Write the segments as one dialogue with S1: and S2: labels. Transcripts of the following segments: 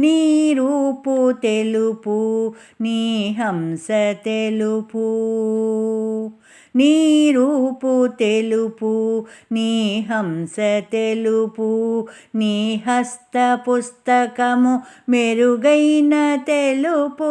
S1: నీ రూపు తెలుపు నీ హంస తెలుపు. నీ రూపు తెలుపు నీ హంస తెలుపు. నీ హస్త పుస్తకము మెరుగైన తెలుపు.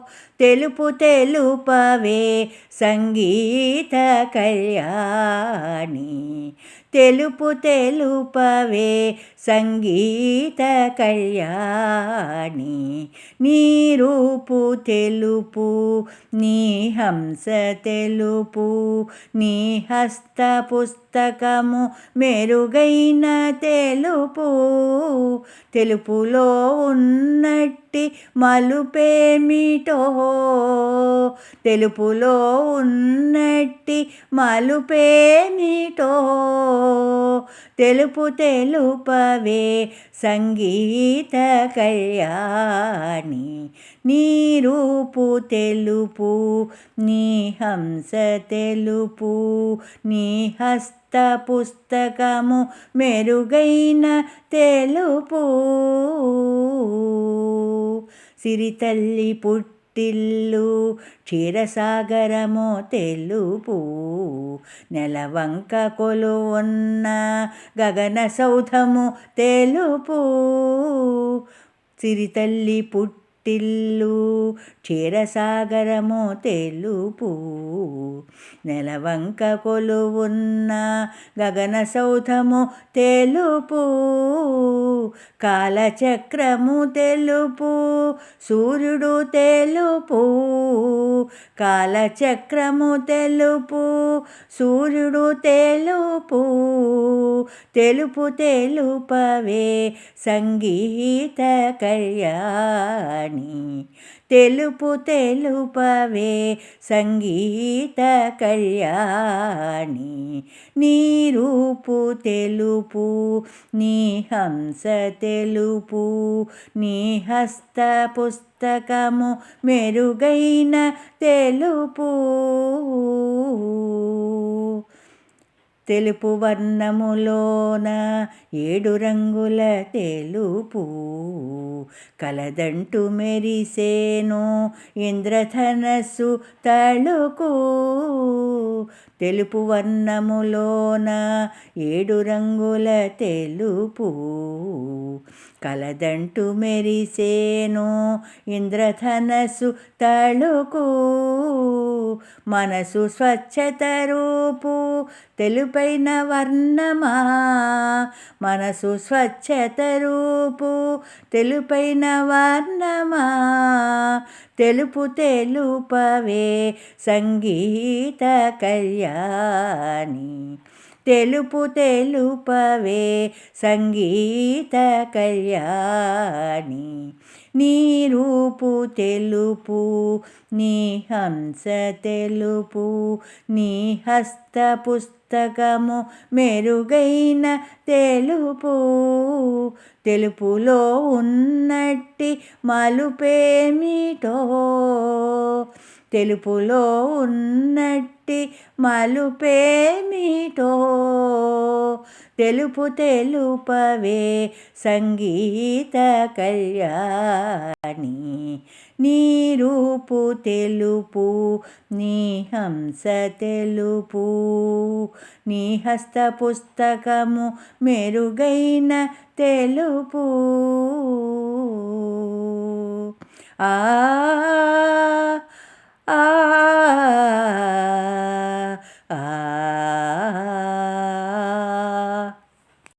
S1: తెలుపు తెలుపవే సంగీత కళ్యాణి. తెలుపు తెలుపవే సంగీత కళ్యాణి. నీ రూపు తెలుపు నీ హంస తెలుపు నీ హస్త పుస్తకము మెరుగైన తెలుపు. తెలుపులో ఉన్నట్టి మలుపేమిటో? తెలుపులో ఉన్నట్టి మలుపేమిటో? తెలుపు తెలుపవే సంగీత కళ్యాణి. నీ రూపు తెలుపు నీ హంస తెలుపు నీ హస్త పుస్తకము మెరుగైన తెలుపు. సిరితల్లి పుట్టిల్లు క్షీరసాగరమో తెలుపు నెలవంక కొలువున్న గగన సౌధము తెలుపు. సిరితల్లి తిల్లు క్షీరసాగరము తెలుపు. నెలవంక కొలువున్న గగన సౌధము తెలుపు. కాలచక్రము తెలుపు సూర్యుడు తెలుపు. కాలచక్రము తెలుపు సూర్యుడు తెలుపు. తెలుపు తెలుపవే సంగీత కళ్యాణి. తెలుపు తెలుపవే సంగీత కళ్యాణి. నీ రూపు తెలుపు నీ హంస తెలుపు నీ హస్త పుస్తకము మెరుగైన తెలుపు. తెలుపు వర్ణములోన ఏడు రంగుల తెలుపు కలదంటు మెరిసేను ఇంద్రధనస్సు తళుకు తెలుపు వర్ణములోన ఏడు రంగుల తెలుపు కలదంటు మెరిసేను ఇంద్రధనస్సు తళుకు. మనసు స్వచ్ఛత రూపు తెలుపైన వర్ణమా? మనసు స్వచ్ఛత రూపు తెలుపైన వర్ణమా? తెలుపు తెలుపవే సంగీత కళ్యాణి. తెలుపు తెలుపవే సంగీత కళ్యాణి. నీ రూపు తెలుపు నీ హంస తెలుపు నీ హస్త పుస్తకము మెరుగైన తెలుపు. తెలుపులో ఉన్నట్టి మలుపేమిటో? తెలుపులో ఉన్నట్టి మలుపేమిటో? తెలుపు తెలుపవే సంగీత కళ్యాణి. నీ రూపు తెలుపు నీ హంస తెలుపు. నీ హస్త పుస్తకము మెరుగైన తెలుపు. ఆ